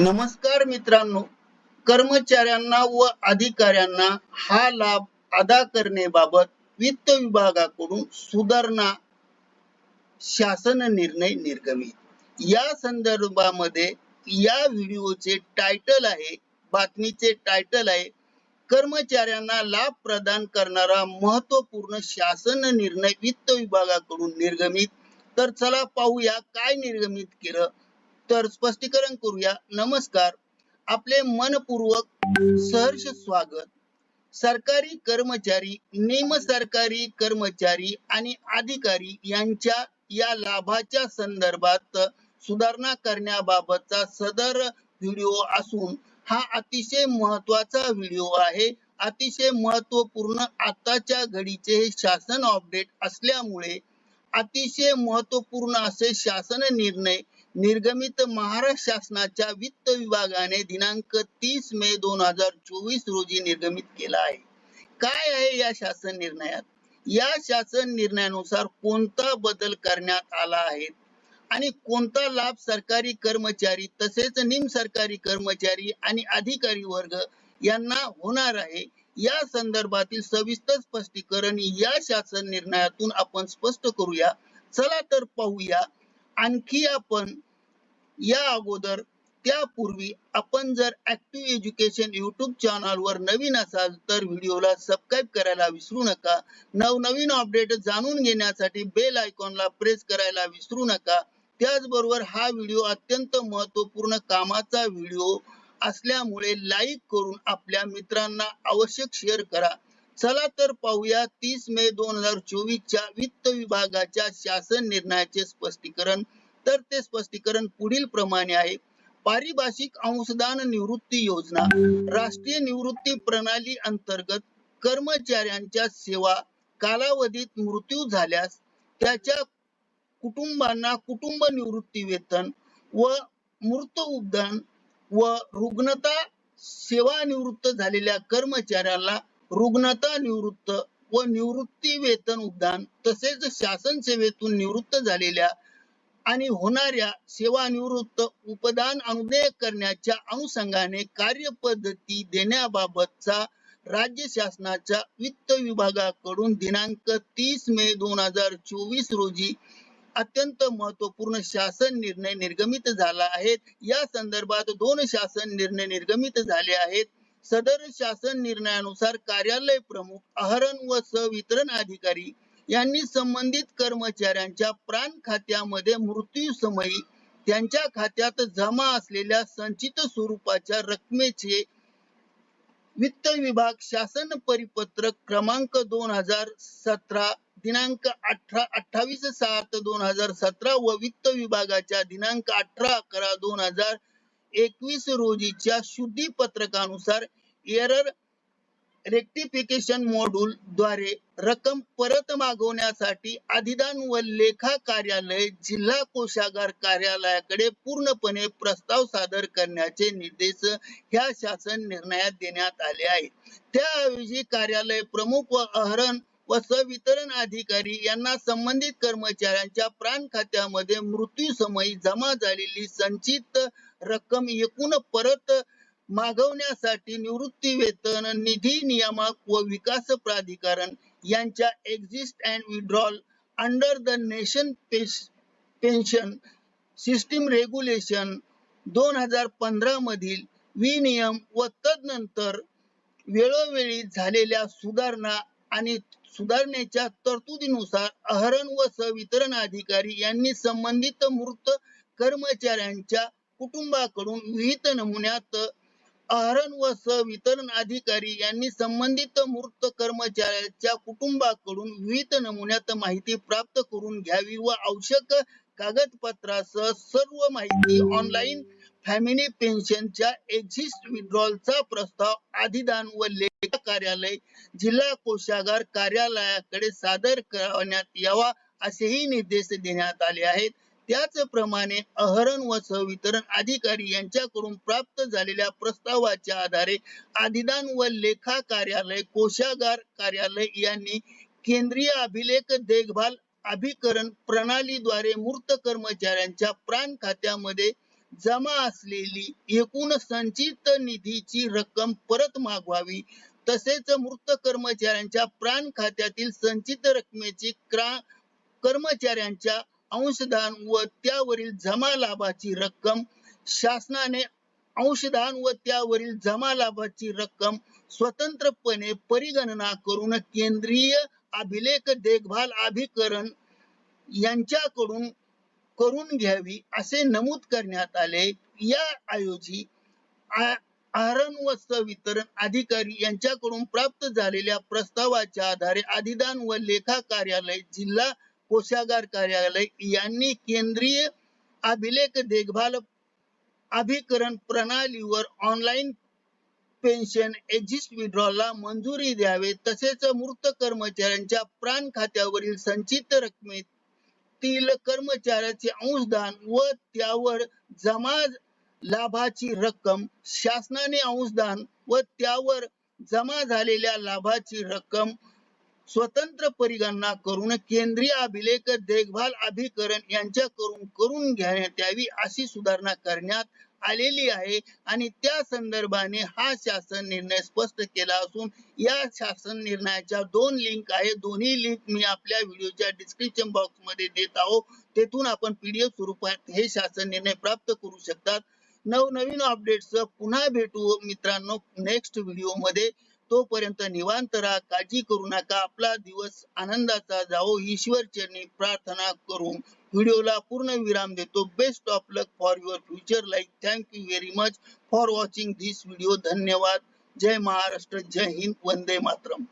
नमस्कार मित्रांनो कर्मचाऱ्यांना व अधिकाऱ्यांना हा लाभ अदा करण्याबाबत वित्त विभागाकडून सुधारणा शासन निर्णय निर्गमित. या संदर्भामध्ये या व्हिडिओचे टायटल आहे बातमीचे टायटल आहे कर्मचाऱ्यांना लाभ प्रदान करणारा महत्त्वपूर्ण शासन निर्णय वित्त विभागाकडून निर्गमित. तर चला पाहूया काय निर्गमित केलं तर स्पष्टीकरण करूया. नमस्कार. आपले मनपूर्वक सहर्ष स्वागत. सरकारी कर्मचारी निम सरकारी कर्मचारी आणि अधिकारी यांच्या या लाभाच्या संदर्भात सुधारणा करण्याबाबतचा सदर व्हिडिओ असून हा अतिशय महत्त्वाचा व्हिडिओ आहे. अतिशय महत्त्वपूर्ण आताच्या घडीचे हे शासन अपडेट असल्यामुळे अतिशय महत्त्वपूर्ण असे शासन निर्णय निर्गमित महाराष्ट्र शासनाच्या वित्त विभागाने दिनांक तीस मे दोन हजार चोवीस रोजी निर्गमित केला आहे. काय आहे या शासन निर्णयात? या शासन निर्णयानुसार कोणता बदल करण्यात आला आहे? आणि कोणता लाभ सरकारी कर्मचारी तसेच निम सरकारी कर्मचारी आणि अधिकारी वर्ग यांना होणार आहे? या संदर्भातील सविस्तर स्पष्टीकरण या शासन निर्णयातून आपण स्पष्ट करूया. चला तर पाहूया आणखी आपण या अगोदर त्यापूर्वी आपण जर ऍक्टिव्ह एज्युकेशन युट्यूब चॅनल वर नवीन असाल तर व्हिडिओला सबस्क्राईब करायला विसरू नका. नवनवीन अपडेट जाणून घेण्यासाठी बेल आयकॉनला प्रेस करायला विसरू नका. त्याचबरोबर हा व्हिडिओ अत्यंत महत्त्वपूर्ण कामाचा व्हिडिओ असल्यामुळे लाईक करून आपल्या मित्रांना आवश्यक शेअर करा. चला तर पाहूया तीस मे दोन हजार चोवीस च्या वित्त विभागाच्या शासन निर्णयाचे स्पष्टीकरण. तर ते स्पष्टीकरण पुढील प्रमाणे आहे. पारिभाषिक अंशदान निवृत्ती योजना. राष्ट्रीय निवृत्ती प्रणाली अंतर्गत कर्मचाऱ्यांच्या सेवा कालावधीत मृत्यू झाल्यास त्याच्या कुटुंबांना कुटुंब निवृत्ती वेतन व मृत उपदान व रुग्णता सेवानिवृत्त झालेल्या कर्मचाऱ्याला रुग्णता निवृत्त व निवृत्ती वेतन उद्यान तसेच शासन सेवेतून निवृत्त झालेल्या आणि होणाऱ्या सेवानिवृत्त उपदान अनुदेय करण्याच्या अनुषंगाने कार्यपद्धती देण्याबाबतचा राज्य शासनाच्या वित्त विभागाकडून दिनांक तीस मे दोन हजार चोवीस रोजी अत्यंत महत्त्वपूर्ण शासन निर्णय निर्गमित झाला आहे. या संदर्भात दोन शासन निर्णय निर्गमित झाले आहेत. सदर शासन निर्णयानुसार कार्यालय प्रमुख आहरण व सवितरण अधिकारी यांनी संबंधित कर्मचाऱ्यांच्या प्राण खात्यामध्ये मृत्यू समयी त्यांच्या खात्यात जमा असलेल्या संचित स्वरूपाच्या रकमेचे वित्त विभाग शासन परिपत्रक क्रमांक दोन हजार सतरा दिनांक अठरा अठ्ठावीस सात दोन हजार सतरा व वित्त विभागाच्या दिनांक अठरा अकरा दोन हजार एकवीस रोजीच्या शुद्धी पत्रकानुसार एरर रेक्टिफिकेशन मॉड्यूल द्वारे रक्कम परत मागवण्यासाठी अधिदान व लेखा कार्यालय जिल्हा कोषागार कार्यालयाकडे पूर्णपणे प्रस्ताव सादर करण्याचे निर्देश ह्या शासन निर्णयात देण्यात आले आहेत. त्याऐवजी कार्यालय प्रमुख व अहरण व सवितरण अधिकारी यांना संबंधित कर्मचाऱ्यांच्या प्राण खात्यामध्ये मृत्यू समयी जमा झालेली संचित रक्कम एकूण परत मागवण्यासाठी निवृत्ती वेतन निधी नियामक व विकास प्राधिकरण यांच्या exit and withdrawal under the nation pension system regulation दोन हजार पंधरा मधील विनियम व तदनंतर वेळोवेळी झालेल्या सुधारणा आणि सुधारणेच्या तरतुदीनुसार अहरण व सवितरण अधिकारी यांनी संबंधित मृत कर्मचाऱ्यांच्या कुटुंबाकडून विहित नमुन्यात आहरण व वितरण अधिकारी यांनी संबंधित मृत कर्मचाऱ्याच्या कुटुंबाकडून विविध नमुन्यात माहिती प्राप्त करून घ्यावी व आवश्यक कागदपत्रासह सर्व माहिती ऑनलाईन फॅमिली पेन्शनच्या एक्झिस्ट विड्रॉलचा प्रस्ताव अधिदान व लेखा कार्यालय जिल्हा कोषागार कार्यालयाकडे सादर करण्यात यावा असेही निर्देश देण्यात आले आहेत. त्याचप्रमाणे अहरण व सवितरण अधिकारी यांच्याकडून प्राप्त झालेल्या प्रस्तावाच्या आधारे अधिदान व लेखा कार्यालय कोशागार कार्यालय यांनी केंद्रीय अभिलेख देखभाल अभिकरण प्रणालीद्वारे मूर्त कर्मचाऱ्यांच्या प्राण खात्यामध्ये जमा असलेली एकूण संचित निधीची रक्कम परत मागवावी तसेच मृत कर्मचाऱ्यांच्या प्राण खात्यातील संचित रकमेची क्रा कर्मचाऱ्यांच्या अंशदान व त्यावरील जमा लाभाची रक्कम शासनाने अंशदान व त्यावरील जमा लाभाची रक्कम स्वतंत्रपणे परिगणना करून केंद्रीय अभिलेख देखभाल अभिकरण यांच्याकडून करून घ्यावी असे नमूद करण्यात आले. या ऐवजी आहरण व वितरण अधिकारी यांच्याकडून प्राप्त झालेल्या प्रस्तावाच्या आधारे अधिदान व लेखा कार्यालय जिल्हा कोषागार कार्यालय यांनी केंद्रीय अभिलेख देखभाल अभिकरण प्रणालीवर ऑनलाईन पेन्शन एक्झिस्ट विड्रॉला मंजुरी द्यावे तसेच मृत कर्मचाऱ्यांच्या प्राण खात्यावरील संचित रकमेतील कर्मचाऱ्याचे अंशदान व त्यावर जमा लाभाची रक्कम शासनाने अंशदान व त्यावर जमा झालेल्या लाभाची रक्कम स्वतंत्र परिगणना करून केंद्रीय अभिलेख देखभाल अभिकरण यांच्याकडून करून घेण्यात यावी अशी सुधारणा करण्यात आलेली आहे. आणि त्या संदर्भाने हा शासन निर्णय स्पष्ट केला असून या शासन निर्णयाच्या दोन लिंक आहे दोन्ही लिंक मी आपल्या व्हिडिओच्या डिस्क्रिप्शन बॉक्समध्ये देत आहोत. तेथून आपण पीडीएफ स्वरूपात हे शासन निर्णय प्राप्त करू शकतात. नवनवीन अपडेट्स पुन्हा भेटू मित्रांनो नेक्स्ट व्हिडिओमध्ये. तोपर्यंत निवांत राहा काळजी करू नका. आपला दिवस आनंदाचा जावो. ईश्वर चरणी प्रार्थना करून व्हिडिओला पूर्ण विराम देतो. Best of luck for your future life thank you very much for watching this video धन्यवाद. जय महाराष्ट्र. जय हिंद. वंदे मातरम.